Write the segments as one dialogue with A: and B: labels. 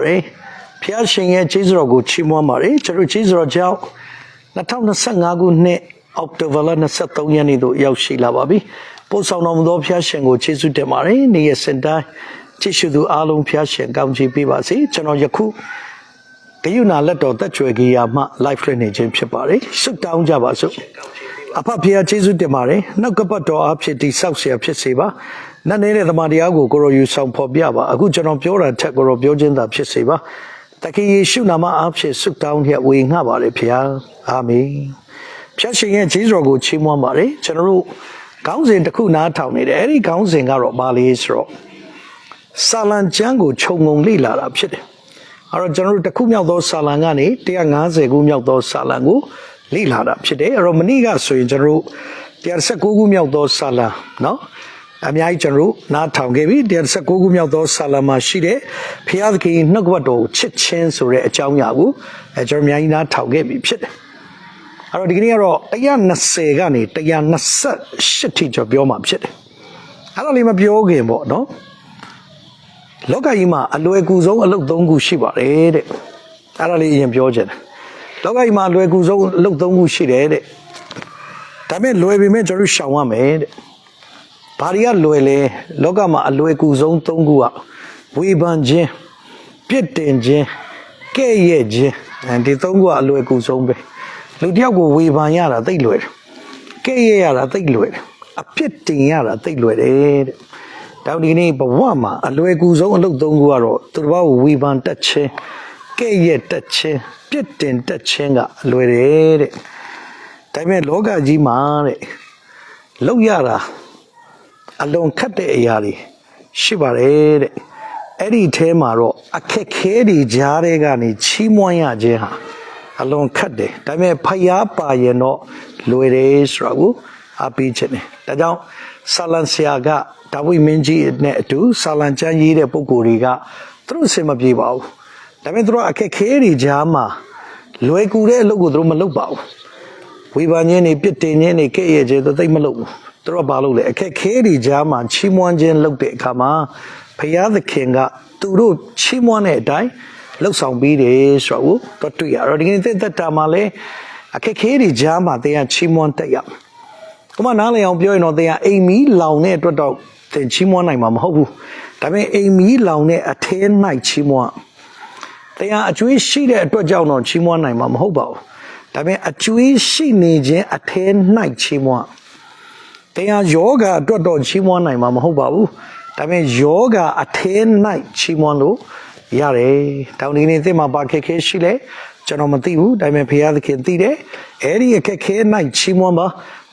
A: ပါတယ်ဖျားရှင်ရဲ့ကျေးဇူးတော်ကိုချီးမွမ်းပါတယ်ကျွန်တော်ကျေးဇူးတော်ကြောင့်2025ခုနှစ်အောက်တိုဘာလ23ရက်နေ့သို့ရောက်ရှိလာပါပြီပို့ဆောင်တော်မူသောဖျားရှင်ကိုကျေးဇူးတင်ပါတယ်နေ့ရက်စင်တိုင်းကြည့်ရှုသူအားလုံးဖျားရှင်ကောင်းချီးပေးပါစေကျွန်တော်ယခုဂယုဏလက်တော်တက်ကြွယ်ကြီးယာမှ live လွှင့်နေခြင်းဖြစ်ပါတယ်ဆုတောင်းကြပါစို့အဖဖျားကျေးဇူးတင်ပါတယ်နှုတ်ကပတ်တော်အဖြစ်တိဆောက်เสียဖြစ်စေပါ နတ်နေတဲ့သမာတရားကိုကိုရောယူဆောင်ဖော်ပြပါအခုကျွန်တော်ပြောတာထက်ကိုရောပြောခြင်းသာဖြစ်စေပါတခင်ယေရှုနာမအဖြစ်ဆုတောင်းရဝေငှပါတယ်ဖျားအာမင်ဖျားရှင်ရဲ့ကျေးဇူးတော်ကိုချီးမွမ်းပါတယ်ကျွန်တော်တို့ခေါင်းစဉ်တစ်ခုနားထောင်နေတယ်အဲ့ဒီခေါင်းစဉ်ကတော့ဘာလေးဆိုတော့စာလံကျမ်းကိုခြုံငုံလေ့လာတာဖြစ်တယ်အဲ့တော့ကျွန်တော်တို့တစ်ခုမြောက်သောစာလံကနေ150ခုမြောက်သောစာလံကိုလေ့လာတာဖြစ်တယ်အဲ့တော့မနေ့ကဆိုရင်ကျွန်တော်တို့119ခုမြောက်သောစာလံเนาะ အများကြီးကျွန်တော်တို့နားထောင်ခဲ့ပြီ119ခုမြောက်သောစာလံမှာရှိတဲ့ဖျားသခင်နှုတ်ကပတ်တော်ကိုချစ်ချင်းဆိုတဲ့အကြောင်းအရာကိုအဲကျွန်တော်အများကြီးနားထောင်ခဲ့ပြီဖြစ်တယ်အဲ့တော့ဒီကနေ့ကတော့120ကနေ128ထိကျော်ပြောမှာဖြစ်တယ်အဲ့တော့လေးမပြောခင်ပေါ့နော်လောကကြီးမှာအလွယ်ကူဆုံးအလုပ်၃ခုရှိပါတယ်တဲ့အဲ့ဒါလေးအရင်ပြောချင်တယ်လောကကြီးမှာအလွယ်ကူဆုံးအလုပ်၃ခုရှိတယ်တဲ့ဒါပေမဲ့လွယ်ပေမဲ့ကျွန်တော်တို့ရှောင်ရမယ်တဲ့ ဘာတွေကလွယ်လဲလောကမှာအလွယ်ကူဆုံး၃ခုကဝေဖန်ခြင်းပြစ်တင်ခြင်းကဲ့ရဲ့ခြင်းအဲဒီ၃ခုကအလွယ်ကူဆုံးပဲလူတစ်ယောက်ကိုဝေဖန်ရတာသိပ်လွယ်တယ်ကဲ့ရဲ့ရတာသိပ်လွယ်တယ်အပြစ်တင်ရတာသိပ်လွယ်တယ်တဲ့တောင်ဒီနေ့ဘဝမှာအလွယ်ကူဆုံးအလုပ်၃ခုကတော့သူတစ်ပါးကိုဝေဖန်တတ်ခြင်းကဲ့ရဲ့တတ်ခြင်းပြစ်တင်တတ်ခြင်းကအလွယ်တယ်တဲ့ဒါပေမဲ့လောကကြီးမှာတဲ့လောက်ရတာ အလွန်ခတ်တဲ့အရာတွေရှိပါတယ်တဲ့အဲ့ဒီအဲမှာတော့အခက်ခဲတွေကြားတဲ့ကနေချီးမွမ်းရခြင်းဟာအလွန်ခတ်တယ်ဒါပေမဲ့ဖျားပါရင်တော့လွယ်တယ်ဆိုတာကိုအပေးခြင်းတယ်ဒါကြောင့်ဆာလန်ဆရာကဒါဝိမင်းကြီးနဲ့အတူဆာလန်ကျမ်းရေးတဲ့ပုံကိုယ်တွေကသူတို့အစင်မပြေပါဘူးဒါပေမဲ့သူတို့အခက်ခဲတွေကြားမှာလွယ်ကူတဲ့အလုပ်ကိုသူတို့မလုပ်ပါဘူးဝေဖန်ခြင်းတွေပြစ်တင်ခြင်းတွေကဲ့ရဲ့ခြင်းသူသိမ့်မလုပ်ဘူး သူတို့ကဘာလုပ်လဲအခက်ခဲတွေကြားမှာချီးမွမ်းခြင်းလုပ်တဲ့အခါမှာဘုရားသခင်ကသူတို့ချီးမွမ်းတဲ့အတိုင်းလှုပ်ဆောင်ပြီးတယ်ဆိုတော့တော့တွေ့ရတော့ဒီကနေ့သက်တာမှာလဲအခက်ခဲတွေကြားမှာတရားချီးမွမ်းတတ်ရ။ကိုမနားလည်အောင်ပြောရင်တော့တရားအိမ်မီလောင်တဲ့အတွက်တော့သင်ချီးမွမ်းနိုင်မှာမဟုတ်ဘူး။ဒါပေမဲ့အိမ်မီလောင်တဲ့အထဲ၌ချီးမွမ်းတရားအကျွေးရှိတဲ့အတွက်ကြောင့်တော့ချီးမွမ်းနိုင်မှာမဟုတ်ပါဘူး။ဒါပေမဲ့အကျွေးရှိနေခြင်းအထဲ၌ချီးမွမ်း တရားယောဂအတွက်တော့ချီးမွမ်းနိုင်မှာမဟုတ်ပါဘူး။ဒါပေမဲ့ယောဂအထဲ၌ချီးမွမ်းလို့ရတယ်။တောင်းဒီနေ့သင်မှာပါခက်ခဲရှိလဲကျွန်တော်မသိဘူး။ဒါပေမဲ့ဘုရားသခင်သိတယ်။အဲ့ဒီအခက်ခဲ၌ချီးမွမ်းပါ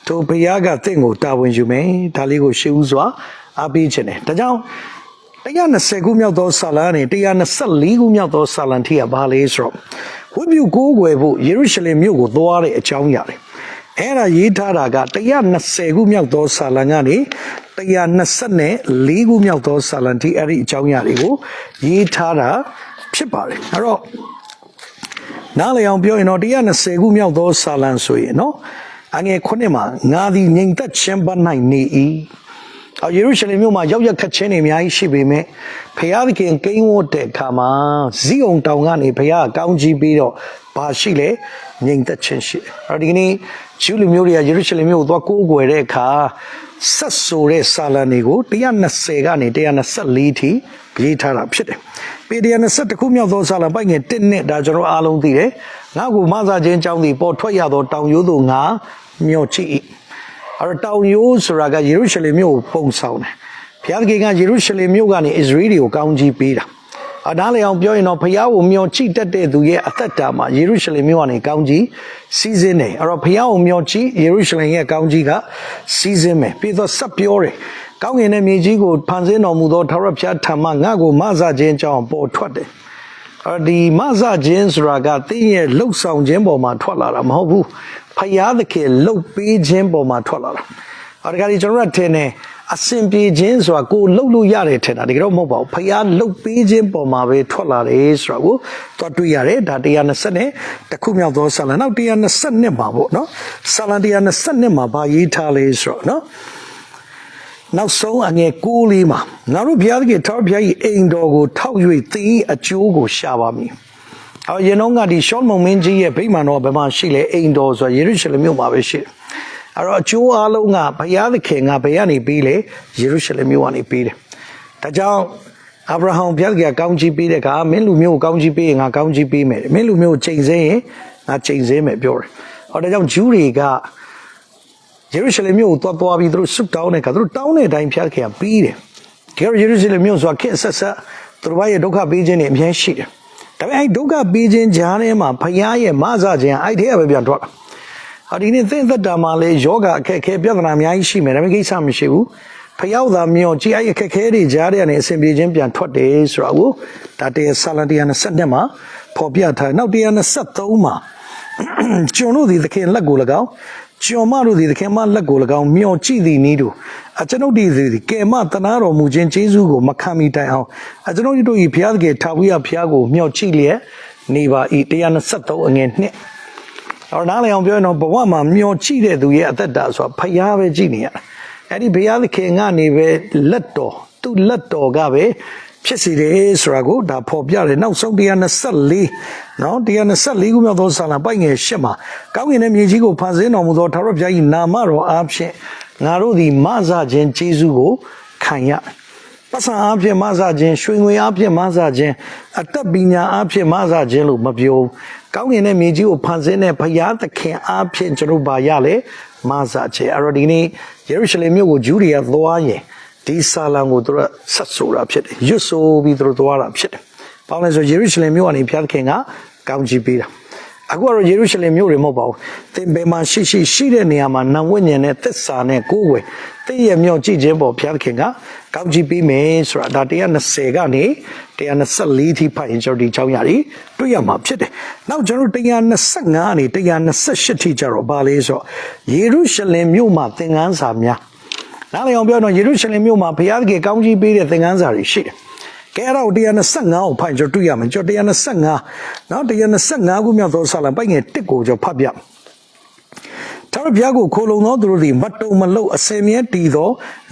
A: တို့ဘုရားကသင်ကိုတာဝန်ယူမယ်။ဒါလေးကိုရှေးဥစွာအားပေးခြင်းတယ်။ဒါကြောင့်120ခုမြောက်သောဆာလံနဲ့124ခုမြောက်သောဆာလံထိကဘာလဲဆိုတော့ဝိပုကိုးကွယ်ဖို့ယေရုရှလင်မြို့ကိုသွားတဲ့အကြောင်းအရာတွေ အဲ့ဒါရေးထားတာက120ခုမြောက်သောဆာလံကနေ124ခုမြောက်သောဆာလံထိအဲ့ဒီအကြောင်းအရာတွေကိုရေးထားတာဖြစ်ပါတယ်အဲ့တော့နားလည်အောင်ပြောရင်တော့120ခုမြောက်သောဆာလံဆိုရင်နော်အငယ်ခုနှစ်မှာငါသည်ငြိမ်သက်ခြင်းပ၌နေ၏အော်ယေရုရှလင်မြို့မှာရောက်ရခတ်ခြင်းတွေအများကြီးရှိပေမဲ့ဖခင်သခင်ကိန်းဝတ်တဲ့အခါမှာဇီးအောင်တောင်ကနေဖခင်ကောင်းကြီးပြီးတော့ဘာရှိလဲငြိမ်သက်ခြင်းရှိတယ်။အဲ့ဒီကနေ့ ဂျူးလူမျိုးတွေကယေရုရှလင်မြို့ကိုသွားကိုးကွယ်တဲ့အခါဆက်ဆိုတဲ့စာလံတွေကို120ကနေ124ထိရေးထားတာဖြစ်တယ်။ပေ120ခုမြောက်သောစာလံပိုက်ငယ်1နှစ်ဒါကျွန်တော်အားလုံးသိတယ်။ငါ့ကိုမဆာခြင်းကြောင့်ဒီပေါ်ထွက်ရသောတောင်ရိုးတို့ငါမျောချိ၏။အဲ့တော့တောင်ရိုးဆိုတာကယေရုရှလင်မြို့ကိုပုံဆောင်တယ်။ဘုရားသခင်ကယေရုရှလင်မြို့ကနေဣသရေလကိုကောင်းကြီးပေးတာ။အ နားလေအောင်ပြောရင်တော့ဘုရားကိုမျှော်ကြည့်တတ်တဲ့သူရဲ့အသက်တာမှာယေရုရှလင်မြို့ကနေကောင်းကြီးစီးစင်းတယ်အဲ့တော့ဘုရားကိုမျှော်ကြည့်ယေရုရှလင်ရဲ့ကောင်းကြီးကစီးစင်းမယ်ပြီးတော့ဆက်ပြောတယ်ကောင်းကင်နဲ့မြေကြီးကိုဖန်ဆင်းတော်မူသောထာဝရဘုရားထံမှငါ့ကိုမဆခြင်းကြောင့်ပေါ်ထွက်တယ်အဲ့ဒီမဆခြင်းဆိုတာကတင်းရဲ့လှုပ်ဆောင်ခြင်းပေါ်မှာထွက်လာတာမဟုတ်ဘူးဖယားသခင်လှုပ်ပေးခြင်းပေါ်မှာထွက်လာတာအဲ့ဒါကကြီးကျွန်တော်တို့ထင်တယ် အစင်ပြေခြင်းဆိုတာကိုလှုပ်လို့ရတယ်ထင်တာတကယ်တော့မဟုတ်ပါဘူးဖယားလှုပ်ပေးခြင်းပေါ်မှာပဲထွက်လာတယ်ဆိုတာကိုသွားတွေ့ရတယ်ဒါ120နဲ့တခုမြောက်သောဆာလံနောက်120မှာပေါ့နော်ဆာလံ120မှာဗာရေးထားလေဆိုတော့နော်နောက်ဆုံးအငယ်ကိုးလေးမှာငါတို့ဘုရားသခင်ထာဝရဘုရား၏အိမ်တော်ကိုထောက်၍သင်၏အကျိုးကိုရှာပါမည်။အော်ယေနောကဒီရှောမုန်မင်းကြီးရဲ့ဗိမာန်တော်ဘယ်မှာရှိလဲအိမ်တော်ဆိုတာယေရုရှလင်မြို့မှာပဲရှိတယ်။ အဲ့တော့အကျိုးအလုံးကဘုရားသခင်ကဘယ်ကနေပြီးလဲယေရုရှလင်မြို့ကနေပြီးတယ်။ဒါကြောင့်အာဗြဟံဘုရားသခင်ကကောင်းချီးပေးတဲ့အခါမင်းလူမျိုးကိုကောင်းချီးပေးရင်ငါကောင်းချီးပေးမယ်။မင်းလူမျိုးကိုချိန်ဆရင်ငါချိန်ဆမယ်ပြောတယ်။ဟောဒါကြောင့်ဂျူးတွေကယေရုရှလင်မြို့ကိုသွားသွားပြီးသူတို့ဆုတောင်းတဲ့အခါသူတို့တောင်းတဲ့အတိုင်းဖျားခင်ကပြီးတယ်။ကြရယေရုရှလင်မြို့ဆိုတာခက်ဆက်ဆက်သူတို့ဘာရဲ့ဒုက္ခပေးခြင်းတွေအများရှိတယ်။ဒါပေမဲ့အဲဒုက္ခပေးခြင်းကြားထဲမှာဖခင်ရဲ့မဆခြင်းအဲ့ထဲကပဲပြန်ထွက်တာ။ ဟာဒီနေ့သင်သက်တာမှာလေယောဂအခက်အခဲပြဿနာအများကြီးရှိမယ်ဒါပေမဲ့ကိစ္စမရှိဘူးဖယောက်သာမျောကြည်အဲ့အခက်ခဲတွေကြားတဲ့အနေအဆင်ပြေခြင်းပြန်ထွက်တယ်ဆိုတာကိုဒါတရားဆာလတရား22မှာဖော်ပြထားနောက်တရား23မှာကျွန်တို့ဒီသခင်လက်ကို၎င်းကျွန်မတို့ဒီသခင်မလက်ကို၎င်းမျောကြည့်သည်နည်းတို့အကျွန်ုပ်ဒီဒီကဲမတနာတော်မူခြင်းကျေးဇူးကိုမခံမိတိုင်အောင်အကျွန်ုပ်တို့ဤဘုရားသခင်ထာဝရဘုရားကိုမျောကြည့်လျက်နေပါဤ123အငယ်2 တော့နားလည်အောင်ပြောရင်တော့ဘဝမှာမျောချိတဲ့သူရဲ့အသက်တာဆိုတာဖျားပဲကြည့်နေရတာအဲ့ဒီဘုရားသခင်ကနေပဲလက်တော်သူ့လက်တော်ကပဲဖြစ်စီတယ်ဆိုတာကိုဒါဖော်ပြတယ်နောက်ဆုံး124နော်124ခုမြောက်သောဆာလံပိုက်ငယ်၈မှာကောင်းကင်နဲ့မြေကြီးကိုဖန်ဆင်းတော်မူသောထာဝရဘုရား၏နာမတော်အားဖြင့်ငါတို့သည်မဆာခြင်းကျေးဇူးကိုခံရပတ်စံအားဖြင့်မဆာခြင်းရွှေငွေအားဖြင့်မဆာခြင်းအတတ်ပညာအားဖြင့်မဆာခြင်းလို့မပြော ကောင်းကင်နဲ့မြေကြီးကိုဖန်ဆင်းတဲ့ဘုရားသခင်အားဖြင့်ကျွန်တော်ပါရလေမဆခြင်းအဲ့တော့ဒီနေ့ယေရုရှလင်မြို့ကိုဂျူးတွေကသွားရင်ဒီဆာလံကိုသူတို့ဆက်ဆိုတာဖြစ်တယ်ရွတ်ဆိုပြီးသူတို့သွားတာဖြစ်တယ်။ဘာလို့လဲဆိုယေရုရှလင်မြို့ကနေဘုရားသခင်ကကောင်းချီးပေးတာ။ အခုကတော့ယေရုရှလင်မြို့တွေမဟုတ်ပါဘူး။သင်ဘယ်မှာရှိရှိရှိတဲ့နေရာမှာနံဝိညာဉ်နဲ့သစ္စာနဲ့ကိုယ်ဝယ်သင်ရဲ့မြောက်ကြည့်ခြင်းပေါ်ဘုရားသခင်ကကောင်းချီးပေးမယ်ဆိုတာဒါ120ကနေ124ထိဖတ်ရင်ကျွန်တော်ဒီချောင်းရာကြီးတွေ့ရမှာဖြစ်တယ်။နောက်ကျွန်တော်125ကနေ128ထိကျတော့ဘာလဲဆိုတော့ယေရုရှလင်မြို့မှာသင်ခန်းစာများနားလည်အောင်ပြောတော့ယေရုရှလင်မြို့မှာဘုရားသခင်ကောင်းကြီးပေးတဲ့သင်ခန်းစာတွေရှိတယ်။ ကဲအဲ့ဒါကို125ကိုဖိုင်ကျွန်တော်တွေ့ရမယ်။ကျွန်တော်125နော်125ခုမြောက်သောဆာလံပိုက်ငယ်1ကိုကျွန်တော်ဖတ်ပြမယ်။ထာဝရဘုရားကိုခိုလုံသောသူတို့သည်မတုံမလုတ်အစင်မြဲတည်သော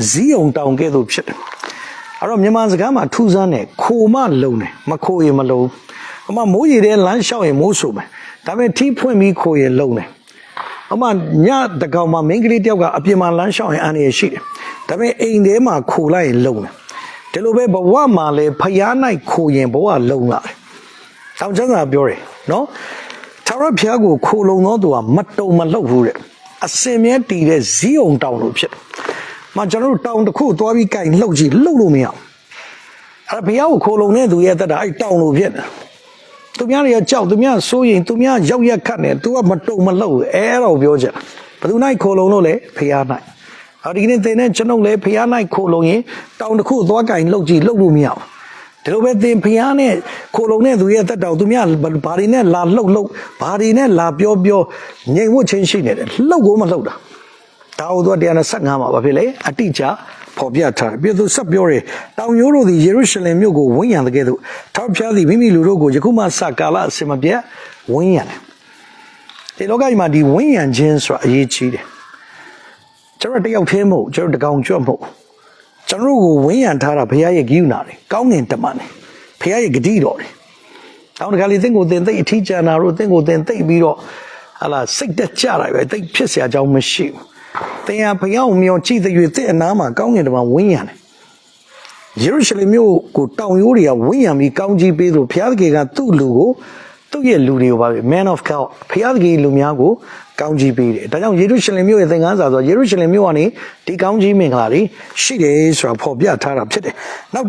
A: ဇီးုံတောင်ကဲ့သို့ဖြစ်တယ်။အဲ့တော့မြန်မာစကားမှာထူးဆန်းတယ်ခိုမလုံတယ်မခိုရင်မလုံ။အမမိုးရေတဲ့လမ်းလျှောက်ရင်မိုးဆိုမယ်။ဒါပေမဲ့ထီးဖွင့်ပြီးခိုရင်လုံတယ်။အမညတကောင်မှာမိန်းကလေးတယောက်ကအပြင်မှာလမ်းလျှောက်ရင်အန္တရာယ်ရှိတယ်။ဒါပေမဲ့အိမ်ထဲမှာခိုလိုက်ရင်လုံတယ်။ ဒီလိုပဲဘဝမှာလည်းဖျားနိုင်ခိုရင်ဘဝလုံလာတယ်။တောင်ချမ်းသာပြောတယ်နော်။သာရဘုရားကိုခိုလုံသောသူကမတုံမလှုပ်ဘူးတဲ့အစင်မြဲတည်တဲ့ဇီးုံတောင်လို့ဖြစ်တယ်။မကျွန်တော်တို့တောင်တစ်ခုသွားပြီးကြိုင်လှုပ်ကြည့်လှုပ်လို့မရဘူး။အဲ့ဒါဘုရားကိုခိုလုံတဲ့သူရဲ့အသက်တာအဲ့တောင်လို့ဖြစ်တယ်။သူများတွေကကြောက်သူများစိုးရင်သူများရောက်ရက်ခတ်နေသူကမတုံမလှုပ်ဘူးအဲတော့ပြောချင်တာဘယ်သူနိုင်ခိုလုံလို့လဲဖះနိုင် အော်ဒီကနေ့သင်နဲ့ကျွန်ုပ်လည်းဖះနိုင်ခိုလုံရင်တောင်တစ်ခုသွားကင်လှုပ်ကြည့်လှုပ်လို့မရဘူးဒီလိုပဲသင်ဖះနဲ့ခိုလုံတဲ့သူရဲ့တက်တောင်သူများဘာတွေနဲ့လာလှုပ်လှုပ်ဘာတွေနဲ့လာပြောပြောငြိမ်ဝှချင်းရှိနေတယ်လှုပ်ကိုမလှုပ်တာဒါဟုတ်တော့125မှာဘာဖြစ်လဲအတိအကျဖော်ပြထားတယ်ပြည့်သူဆက်ပြောတယ်တောင်ရိုးတို့သည်ယေရုရှလင်မြို့ကိုဝန်းရံတဲ့ကဲ့သို့ထောက်ဖျားသည်မိမိလူတို့ကိုယခုမှစကာလအစင်မပြတ်ဝန်းရံတယ်ဒီလောကကြီးမှာဒီဝန်းရံခြင်းဆိုတာအရေးကြီးတယ် ကျွန်တော်တယောက်သေးမဟုတ်ကျွန်တော်တကောင်ကြွတ်မဟုတ်ကျွန်တော်တို့ကိုဝန်းရံထားတာဘုရားရဲ့ဂိယူနာတယ်ကောင်းငင်တမန်တယ်ဘုရားရဲ့ဂတိတော်တယ် တောင်းတခါလေးသင်ကိုသင်သိပ်အထီးကျန်တာတို့သင်ကိုသင်သိပ်ပြီးတော့ဟာလာစိတ်တက်ကြတာပဲသိပ်ဖြစ်เสียအကြောင်းမရှိဘူးသင်ဟာဘုရားကိုမြောင်ကြည့်တဲ့၍သင်အနာမှာကောင်းကင်တမန်ဝင်းရံတယ်ယေရုရှလင်မြို့ကိုတောင်ရိုးတွေကဝင်းရံပြီးကောင်းကြီးပေးလို့ဘုရားသခင်ကသူ့လူကို သူ့ရဲ့လူတွေကိုပါပဲ man of god ဘုရားသခင်လူများကိုကောင်းကြီးပေးတယ်ဒါကြောင့်ယေရုရှလင်မြို့ရဲ့သင်ခန်းစာဆိုယေရုရှလင်မြို့ကနေဒီကောင်းကြီးမင်္ဂလာတွေရှိတယ်ဆိုတာဖော်ပြထားတာဖြစ်တယ်နောက်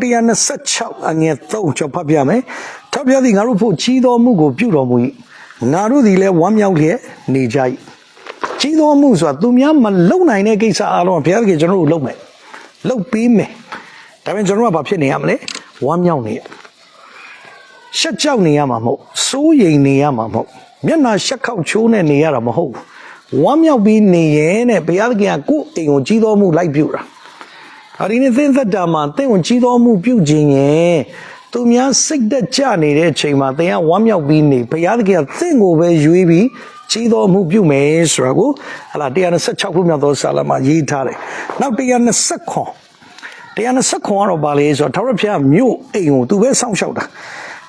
A: 126အငယ်3ကျော်ဖတ်ပြမယ်ထောက်ပြသည်ငါတို့ဖို့ကြီးတော်မှုကိုပြုတော်မူ၏ငါတို့သည်လည်းဝမ်းမြောက်လျက်နေကြ၏ကြီးတော်မှုဆိုတာသူများမလုံနိုင်တဲ့ကိစ္စအလုံးဘုရားသခင်ကျွန်တော်တို့လုပ်မယ်လုပ်ပေးမယ်ဒါပေမဲ့ကျွန်တော်ကဘာဖြစ်နေရမလဲဝမ်းမြောက်နေရ ရှက်ကြောက်နေရမှာမဟုတ်စိုးရိမ်နေရမှာမဟုတ်မျက်နာရှက်ခောက်ချိုးနဲ့နေရတာမဟုတ်ဝမ်းမြောက်ပြီးနေရင်တဲ့ဘုရားသခင်ကကိုယ့်အိမ်ကိုကြီးတော်မှုလိုက်ပြုတာအဒီနေ့သင်သက်တာမှာသင်ကိုကြီးတော်မှုပြုခြင်းရင်သူများစိတ်သက်ကြနေတဲ့အချိန်မှာသင်ကဝမ်းမြောက်ပြီးနေဘုရားသခင်ကသင်ကိုပဲရွေးပြီးကြီးတော်မှုပြုမယ်ဆိုတာကိုဟလာ126ခုမြောက်သောစာလမှာရေးထားတယ်နောက်129ခွန်129ကတော့ပါလေဆိုတော့ထာဝရဘုရားမြို့အိမ်ကိုသူပဲစောင့်ရှောက်တာ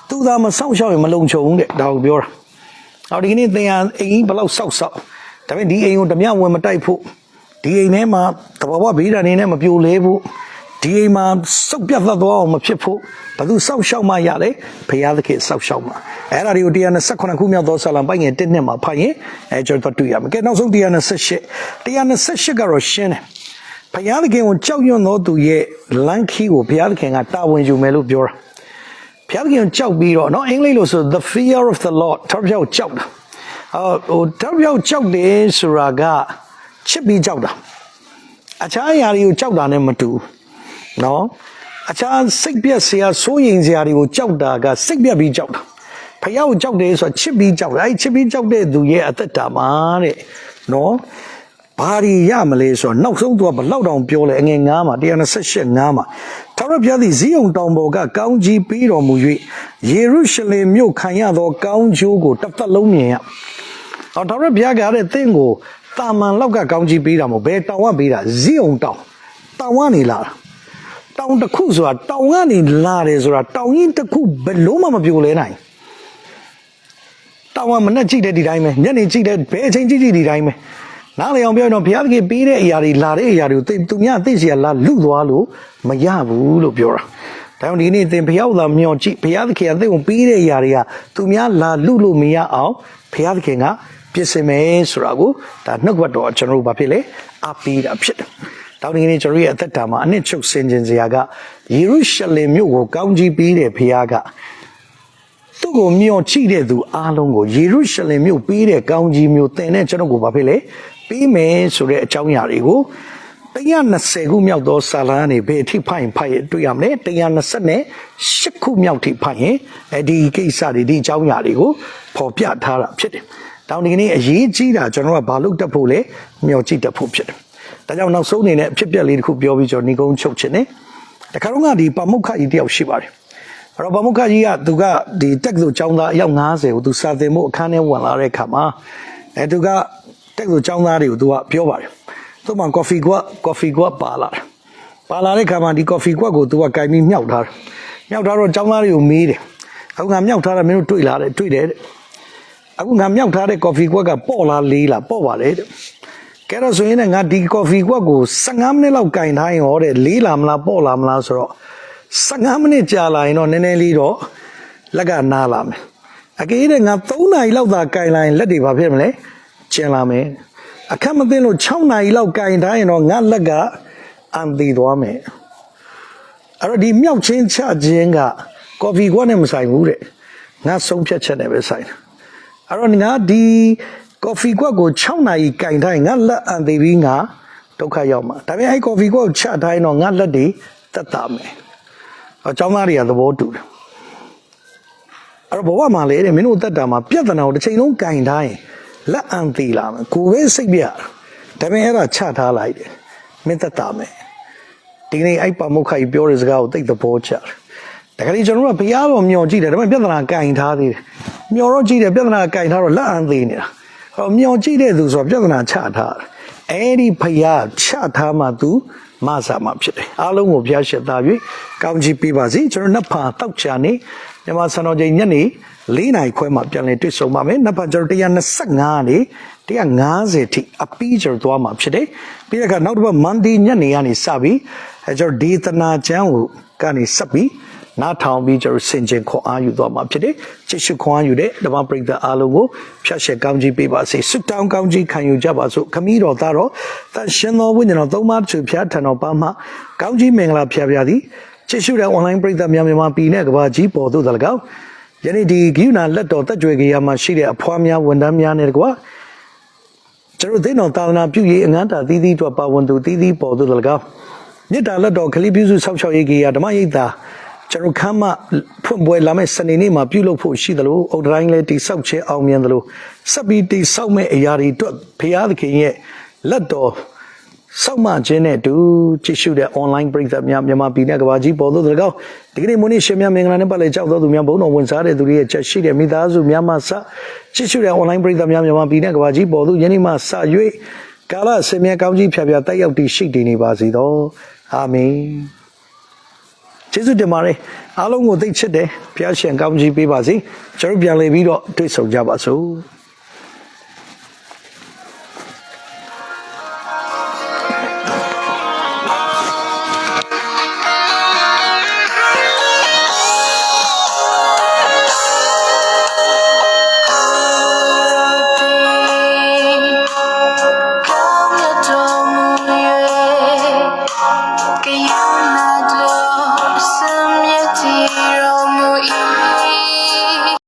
A: သူသာမစောင့်ရှောက်ရင်မလုံခြုံဘူးတဲ့ဒါကိုပြောတာနောက်ဒီကနေ့သင်ဟာအိမ်ကြီးဘယ်လောက်စောက်စောက်ဒါပေမဲ့ဒီအိမ်ကိုဓမြဝင်မတိုက်ဖို့ဒီအိမ်ထဲမှာတဘာဝဘေးဒဏ်နေနဲ့မပြိုလဲဖို့ဒီအိမ်မှာစုပ်ပြတ်သက်သွားအောင်မဖြစ်ဖို့ဘသူစောက်ရှောက်မှရတယ်ဘုရားသခင်စောက်ရှောက်မှအဲ့ဒါတွေကို128ခုမြောက်သောဆာလံပိုင်ငယ်1နှစ်မှာဖတ်ရင်အဲကျွန်တော်တွေ့ရမယ်ကဲနောက်ဆုံး128 128ကတော့ရှင်းတယ်ဘုရားသခင်ကိုကြောက်ရွံ့သောသူရဲ့လမ်းခီးကိုဘုရားသခင်ကတာဝန်ယူမယ်လို့ပြောတာ ဘုရားသခင်ကိုကြောက်ပြီးတော့เนาะအင်္ဂလိပ်လိုဆို the fear of the lord တော်ပြောက်ကြောက်တာအော်ဟိုတော်ပြောက်ကြောက်တယ်ဆိုတာကချစ်ပြီးကြောက်တာအခြားအရာတွေကိုကြောက်တာနဲ့မတူဘူးနော်အခြားစိတ်ပြက်စရာစိုးရိမ်စရာတွေကိုကြောက်တာကစိတ်ပြက်ပြီးကြောက်တာဖယားကိုကြောက်တယ်ဆိုတာချစ်ပြီးကြောက်တာအဲချစ်ပြီးကြောက်တဲ့သူရဲ့အသက်တာမှာတဲ့နော်ဘာရီရမလဲဆိုတော့နောက်ဆုံးသူကဘလောက်တောင်ပြောလဲအငယ်9မှာ128 9မှာ ထာဝရဘုရားသည်ဇီးုံတောင်ပေါ်ကကောင်းကြီးပေးတော်မူ၍ယေရုရှလင်မြို့ခံရသော ကောင်းကျိုးကိုတစ်သက်လုံးမြင်ရ။အော်ထာဝရဘုရားကတဲ့သင်ကိုတာမန်လောက်ကကောင်းကြီးပေးတာမဟုတ်ဘယ်တောင်ကပေးတာဇီးုံတောင်တောင်ကနေလာတာတောင်တစ်ခုဆိုတာတောင်ကနေလာတယ်ဆိုတာတောင်ကြီးတစ်ခုဘယ်လို့မှမပြိုလဲနိုင်တောင်ကမနဲ့ကြည့်တဲ့ဒီတိုင်းပဲညနေကြည့်တဲ့ဘယ်အချိန်ကြည့်ကြည့်ဒီတိုင်းပဲ နားလည်အောင်ပြောရင်တော့ဘုရားသခင်ပေးတဲ့အရာတွေလာတဲ့အရာတွေကိုသူများသိစရာလာလူသွားလို့မရဘူးလို့ပြောတာဒါကြောင့်ဒီနေ့သင်ဘုရားသာမျှော်ကြည့်ဘုရားသခင်ကသင်ကိုပေးတဲ့အရာတွေကသူများလာလူလို့မရအောင်ဘုရားသခင်ကပြင်ဆင်မယ်ဆိုတာကိုဒါနှုတ်ဘတ်တော်ကျွန်တော်တို့ဘာဖြစ်လဲအပီးတာဖြစ်တယ်။တောင်းဒီနေ့ကျွန်တော်ရဲ့အသက်တာမှာအနှစ်ချုပ်ဆင်ခြင်စရာကယေရုရှလင်မြို့ကိုကောင်းကြီးပေးတဲ့ဘုရားကသူ့ကိုမျှော်ချတဲ့သူအားလုံးကိုယေရုရှလင်မြို့ပေးတဲ့ကောင်းကြီးမြို့တင်တဲ့ကျွန်တော်ကိုဘာဖြစ်လဲ ပေးမယ်ဆိုတဲ့အကြောင်းအရာတွေကို120ခုမြောက်သောစာလံကနေဘယ်အထိဖိုင်ဖိုင်တွေ့ရမလဲ128ခုမြောက်ထိဖိုင်ရင်အဲဒီကိစ္စတွေဒီအကြောင်းအရာတွေကိုပေါ်ပြထားတာဖြစ်တယ်။တောင်းဒီကနေ့အရေးကြီးတာကျွန်တော်ကဘာလို့တက်ဖို့လဲမျှော်ကြည့်တက်ဖို့ဖြစ်တယ်။ဒါကြောင့်နောက်ဆုံးအနေနဲ့အဖြစ်ပြက်လေးတစ်ခုပြောပြီးကျွန်တော်ညီကုန်းချုပ်ခြင်းနဲ့တခါတော့ကဒီပမုခကြီးတယောက်ရှိပါတယ်။အဲ့တော့ပမုခကြီးကသူကဒီတက်ကသူចောင်းသားအယောက်90ကိုသူစာသင်ဖို့အခန်းထဲဝင်လာတဲ့အခါမှာအဲသူက တက်ကသူចောင်းသားတွေကိုသူကပြောပါတယ်။သူမှကော်ဖီကွက်ကော်ဖီကွက်ပါလာတယ်။ပါလာတဲ့အခါမှာဒီကော်ဖီကွက်ကိုသူကကင်ပြီးမြောက်ထားတယ်။မြောက်ထားတော့ចောင်းသားတွေကိုမေးတယ်။အခုငါမြောက်ထားတာမင်းတို့တွေ့လာတယ်တွေ့တယ်တဲ့။အခုငါမြောက်ထားတဲ့ကော်ဖီကွက်ကပေါ့လားလေးလားပေါ့ပါလေတဲ့။ကဲတော့ဆိုရင်လည်းငါဒီကော်ဖီကွက်ကို15မိနစ်လောက်ကင်ထားရင်ဟောတဲ့လေးလာမလားပေါ့လာမလားဆိုတော့15မိနစ်ကြာလာရင်တော့နည်းနည်းလေးတော့လက်ကနားလာမယ်အကေးတဲ့ငါ3နာရီလောက်သာကင်လာရင်လက်တွေဘာဖြစ်မလဲ ကျင်လာမယ်အခက်မသိလို့6နာရီလောက်ကင်ထားရင်တော့ငါလက်ကအန်သေးသွားမယ်အဲ့တော့ဒီမြောက်ချင်းချခြင်းကကော်ဖီကွက်နဲ့မဆိုင်ဘူးတဲ့ငါဆုံးဖြတ်ချက်နဲ့ပဲဆိုင်တယ်အဲ့တော့ငါဒီကော်ဖီကွက်ကို6နာရီကင်ထားရင်ငါလက်အန်သေးပြီးငါဒုက္ခရောက်မှာဒါပေမဲ့အဲ့ကော်ဖီကွက်ကိုချထားရင်တော့ငါလက်တွေတက်တာမယ်အเจ้าသားတွေကသဘောတူတယ်အဲ့တော့ဘဝမှာလေတဲ့မင်းတို့တက်တာမှာပြဿနာကိုတစ်ချိန်လုံးကင်ထားရင် လက်အန်သေးလာမယ်ကိုယ်ပဲစိတ်ပြဒါပေမဲ့အဲ့ဒါချထားလိုက်တယ်မင်းတက်တာမယ်ဒီနေ့အဲ့ပါမုခကြီးပြောတဲ့စကားကိုသိတဲ့သဘောချတယ်တခါကြီးကျွန်တော်တို့ကဘုရားတော်မျောကြည့်တယ်ဒါပေမဲ့ပြဿနာကင်ထားသေးတယ်မျောတော့ကြည့်တယ်ပြဿနာကင်ထားတော့လက်အန်သေးနေတာဟောမျောကြည့်တဲ့သူဆိုတော့ပြဿနာချထားတယ် အဲ့ဒီဘုရားချထားမှ तू မဆာမှာဖြစ်တယ်အားလုံးကိုဘုရားရှစ်သား၍ကောင်းချီးပေးပါစေကျွန်တော်နှစ်ဖာတောက်ချာနေမြမစံတော်ချိန်ညနေ၄နာရီခွဲမှာပြန်လည်တွေ့ဆုံပါမယ်နှစ်ဖာကျွန်တော်125နေ150ထိအပီးကျွန်တော်သွားမှာဖြစ်တယ်ပြီးတဲ့အခါနောက်တစ်ပတ်မန်ဒီညနေကနေစပြီးအဲကျွန်တော်ဒေသနာကျမ်းကိုကနေဆက်ပြီး နားထောင်ပြီးကျွန်တော်ဆင်ခြင်ခွန်အားယူသွားမှာဖြစ်တယ်ချစ်ရှုခွန်အားယူတဲ့ဓမ္မပရိသတ်အားလုံးကိုဖြတ်ရှက်ကောင်းကြီးပေးပါစေဆုတောင်းကောင်းကြီးခံယူကြပါစို့ခမည်းတော်သားတော်တန်ရှင်တော်ဝိညာဉ်တော်သုံးပါးသူဖျားထံတော်ပါမှကောင်းကြီးမင်္ဂလာဖျားဖျားသည်ချစ်ရှုတဲ့ online ပရိသတ်များမြန်မာပြည်နဲ့ကမ္ဘာကြီးပေါ်သို့တလကောက်ယနေ့ဒီဂိယူနာလက်တော်တက်ကြွယ်ကြီးရမှာရှိတဲ့အဖွားများဝန်ထမ်းများနဲ့တကွာကျွန်တော်သိတော်သာသနာပြုရေးအငန်းတာသီးသီးတို့ပါဝင်သူသီးသီးပေါ်သို့တလကောက်မြစ်တာလက်တော်ခလိပြုစုဆောက်ရှောက်ရေးကြီးရဓမ္မရိပ်သာ ကျွန်တော်ခမ်းမဖွင့်ပွဲလာမယ့်စနေနေ့မှာပြုလုပ်ဖို့ရှိသလိုအုတ်တိုင်းလည်းတိဆောက်ခြင်းအောင်မြင်သလိုဆက်ပြီးတိဆောက်မဲ့အရာတွေအတွက်ဘုရားသခင်ရဲ့လက်တော်စောက်မခြင်းနဲ့အတူကြည့်ရှုတဲ့ online ပရိသတ်များမြန်မာပြည်နဲ့ကမ္ဘာကြီးပေါ်သို့တကောက်ဒီကနေ့မွန်းနေ့ရှင်များမင်္ဂလာနဲ့ပတ်လည်ကြောက်တော်သူများဘုန်းတော်ဝင်စားတဲ့သူတွေရဲ့ချက်ရှိတဲ့မိသားစုများမှစကြည့်ရှုတဲ့ online ပရိသတ်များမြန်မာပြည်နဲ့ကမ္ဘာကြီးပေါ်သို့ယနေ့မှစ၍ကာလဆင်မြဲကောင်းကြီးဖြာဖြာတက်ရောက်တည်ရှိတည်နေပါစေသောအာမင် ကျေးဇူးတင်ပါတယ်အားလုံးကိုသိချစ်တယ်ဘုရားရှင်ကောင်းကြီးပေးပါစေကျွန်တော်ပြန်လည်ပြီးတော့တွေ့ဆုံကြပါစို့